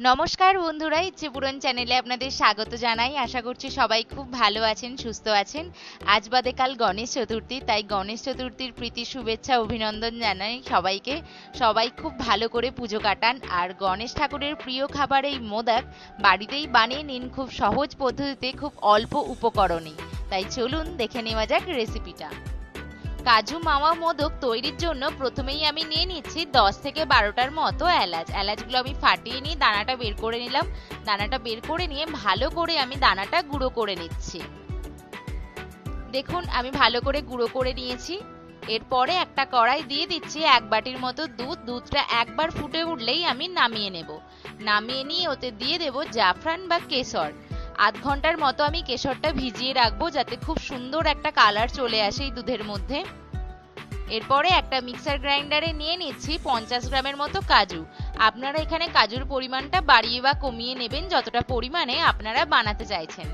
নমস্কার বন্ধুরা, ইচ্ছে পুরন চ্যানেলে আপনাদের স্বাগত জানাই। আশা করছি সবাই খুব ভালো আছেন, সুস্থ আছেন। আজ বাদে কাল গণেশ চতুর্থী, তাই গণেশ চতুর্থীর প্রীতি, শুভেচ্ছা, অভিনন্দন জানাই সবাইকে। সবাই খুব ভালো করে পুজো কাটান। আর গণেশ ঠাকুরের প্রিয় খাবার এই মোদক, বাড়িতেই বানিয়ে নিন খুব সহজ পদ্ধতিতে, খুব অল্প উপকরণে তাই চলুন দেখে নেওয়া যাক রেসিপিটা। কাজু মাওয়া মোদক তৈরির জন্য প্রথমেই আমি নিয়ে নিচ্ছি দশ থেকে বারোটার মতো এলাচ। এলাচগুলো আমি ফাটিয়ে নিয়ে দানাটা বের করে নিলাম। দানাটা বের করে নিয়ে ভালো করে আমি দানাটা গুঁড়ো করে নিচ্ছি। দেখুন, আমি ভালো করে গুঁড়ো করে নিয়েছি। এরপরে একটা কড়াই দিয়ে দিচ্ছি এক বাটির মতো দুধ। দুধটা একবার ফুটে উঠলেই আমি নামিয়ে নেব। নামিয়ে নিয়ে ওতে দিয়ে দেব জাফরান বা কেশর। আধ ঘণ্টার মতো আমি কেশরটা ভিজিয়ে রাখব যাতে খুব সুন্দর একটা কালার চলে আসে এই দুধের মধ্যে। এরপরে একটা মিক্সার গ্রাইন্ডারে নিয়ে নিচ্ছি পঞ্চাশ গ্রামের মতো কাজু। আপনারা এখানে কাজুর পরিমাণটা বাড়িয়ে বা কমিয়ে নেবেন যতটা পরিমাণে আপনারা বানাতে চাইছেন।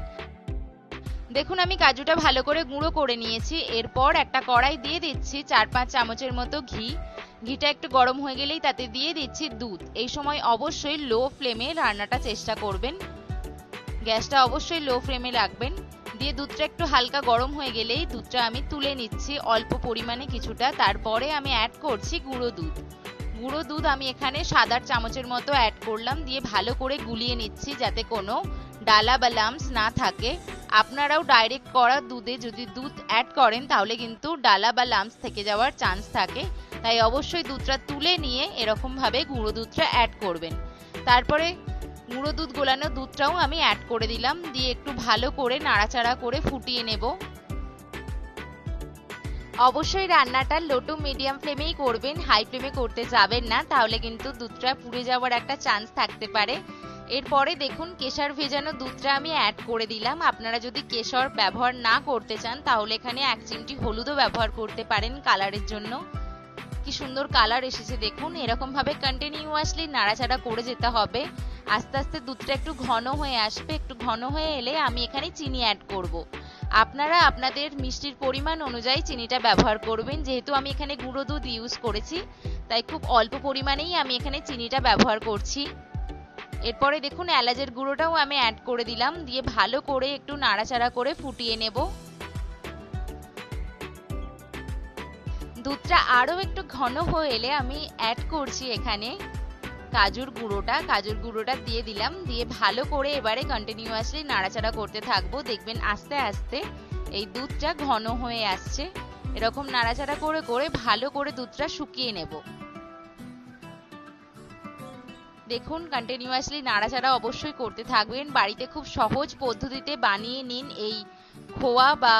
দেখুন, আমি কাজুটা ভালো করে গুঁড়ো করে নিয়েছি। এরপর একটা কড়াই দিয়ে দিচ্ছি চার পাঁচ চামচের মতো ঘি। ঘিটা একটু গরম হয়ে গেলেই তাতে দিয়ে দিচ্ছি দুধ। এই সময় অবশ্যই লো ফ্লেমে রান্নাটা চেষ্টা করবেন। গ্যাসটা অবশ্যই লো ফ্লেমে রাখবেন। দিয়ে দুধটা একটু হালকা গরম হয়ে গেলেই দুধটা আমি তুলে নিচ্ছি অল্প পরিমাণে কিছুটা। তারপরে আমি অ্যাড করছি গুঁড়ো দুধ। গুঁড়ো দুধ আমি এখানে সাদার চামচের মতো অ্যাড করলাম। দিয়ে ভালো করে গুলিয়ে নিচ্ছি যাতে কোনো ডালা বা লামস না থাকে। আপনারাও ডাইরেক্ট করা দুধে যদি দুধ অ্যাড করেন, তাহলে কিন্তু ডালা বা লামস থেকে যাওয়ার চান্স থাকে। তাই অবশ্যই দুধটা তুলে নিয়ে এরকমভাবে গুঁড়ো দুধটা অ্যাড করবেন। তারপরে গুঁড়ো দুধ গোলানো দুধটাও আমি অ্যাড করে দিলাম। দিয়ে একটু ভালো করে নাড়াচাড়া করে ফুটিয়ে নেব। অবশ্যই রান্নাটা লো টু মিডিয়াম ফ্লেমেই করবেন হাই ফ্লেমে করতে যাবেন না, তাহলে কিন্তু দুধটা পুড়ে যাওয়ার একটা চান্স থাকতে পারে। এরপরে দেখুন, কেশর ভেজানো দুধটা আমি অ্যাড করে দিলাম। আপনারা যদি কেশর ব্যবহার না করতে চান, তাহলে এখানে এক চিমটি হলুদও ব্যবহার করতে পারেন কালারের জন্য। কি সুন্দর কালার এসেছে দেখুন। এরকম ভাবে কন্টিনিউয়াসলি নাড়াচাড়া করে যেতে হবে। আস্তে আস্তে দুধটা একটু ঘন হয়ে আসবে, একটু ঘন হয়ে এলে আমি এখানে চিনি অ্যাড করব। আপনারা আপনাদের মিষ্টির পরিমাণ অনুযায়ী চিনিটা ব্যবহার করবেন, যেহেতু আমি এখানে গুঁড়ো দুধ ইউজ করেছি, তাই খুব অল্প পরিমাণেই আমি এখানে চিনিটা ব্যবহার করছি। এরপরে দেখুন এলাচের গুঁড়োটাও আমি অ্যাড করে দিলাম, দিয়ে ভালো করে একটু নাড়াচাড়া করে ফুটিয়ে নেব। দুধটা আরও একটু ঘন হয়ে এলে আমি অ্যাড করছি এখানে। কাজুর গুঁড়োটা কাজুর গুঁড়োটা দিয়ে দিলাম। দিয়ে ভালো করে এবারে কন্টিনিউয়াসলি নাড়াচাড়া করতে থাকব। দেখবেন আস্তে আস্তে এই দুধটা ঘন হয়ে আসছে। এরকম নাড়াচাড়া করে করে ভালো করে দুধটা শুকিয়ে নেব। দেখুন কন্টিনিউয়াসলি নাড়াচাড়া অবশ্যই করতে থাকবেন। বাড়িতে খুব সহজ পদ্ধতিতে বানিয়ে নিন এই খোয়া বা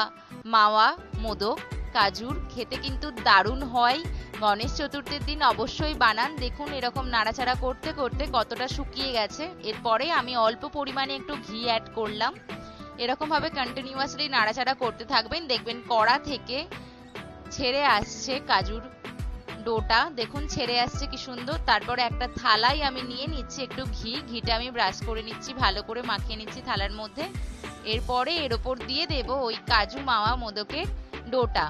মাওয়া মোদক। কাজুর খেতে কিন্তু দারুণ হয়। গণেশ চতুর্থীর দিন অবশ্যই বানান। দেখুন এরকম নাড়াচাড়া করতে করতে কতটা শুকিয়ে গেছে। এরপরে আমি অল্প পরিমাণে একটু ঘি অ্যাড করলাম। এরকম ভাবে কন্টিনিউয়াসলি নাড়াচাড়া করতে থাকবেন। দেখবেন কড়া থেকে ছেড়ে আসছে কাজুর ডোটা। দেখুন ছেড়ে আসছে কি সুন্দর। তারপরে একটা থালায় আমি নিয়ে নিচ্ছি একটু ঘি। ঘিটা আমি ব্রাশ করে নিচ্ছি, ভালো করে মাখিয়ে নিচ্ছি থালার মধ্যে। এরপরে এর ওপর দিয়ে দেব ওই কাজু মাওয়া মোদকের ডোটা।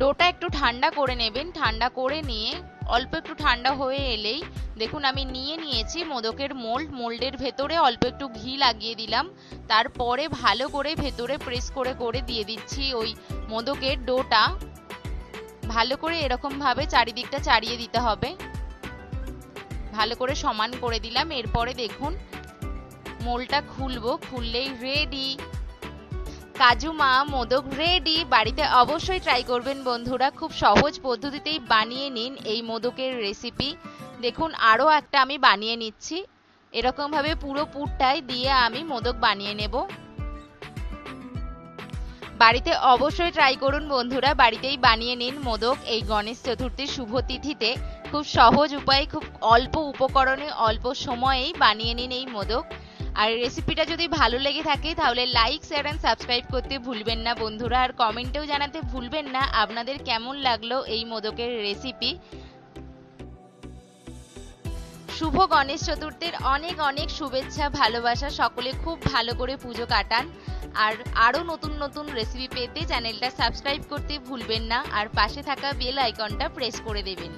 ডোটা একটু ঠান্ডা করে নেবেন, ঠান্ডা করে নিয়ে অল্প একটু ঠান্ডা হয়ে এলেই দেখুন আমি নিয়ে নিয়েছি মোদকের মোল্ড, মোল্ডের ভেতরে অল্প একটু ঘি লাগিয়ে দিলাম। তারপরে ভালো করে ভেতরে প্রেস করে করে দিয়ে দিচ্ছি ওই মোদকের ডোটা। ভালো করে এরকম ভাবে চারিদিকটা চাড়িয়ে দিতে হবে। ভালো করে সমান করে দিলাম। এরপরে দেখুন মোলটা খুলবো, খুললেই রেডি কাজু মা, মোদক রেডি। বাড়িতে অবশ্যই ট্রাই করবেন বন্ধুরা। খুব সহজ পদ্ধতিতেই বানিয়ে নিন এই মোদকের রেসিপি দেখুন, আরও একটা আমি বানিয়ে নিচ্ছি। এরকমভাবে পুরো পুরটাই দিয়ে আমি মোদক বানিয়ে নেব। বাড়িতে অবশ্যই ট্রাই করুন বন্ধুরা। বাড়িতেই বানিয়ে নিন মোদক এই গণেশ চতুর্থীর শুভ তিথিতে। খুব সহজ উপায়ে, খুব অল্প উপকরণে, অল্প সময়েই বানিয়ে নিন এই মোদক। আর রেসিপিটা যদি ভালো লেগে থাকে, তাহলে লাইক শেয়ার অ্যান্ড সাবস্ক্রাইব করতে ভুলবেন না বন্ধুরা। আর কমেন্টেও জানাতে ভুলবেন না আপনাদের কেমন লাগল এই মোদকের রেসিপি শুভ গণেশ চতুর্থীর অনেক অনেক শুভেচ্ছা, ভালোবাসা। সকলে খুব ভালো করে পুজো কাটান। আর আরও নতুন নতুন রেসিপি পেতে চ্যানেলটা সাবস্ক্রাইব করতে ভুলবেন না। আর পাশে থাকা বেল আইকনটা প্রেস করে দেবেন।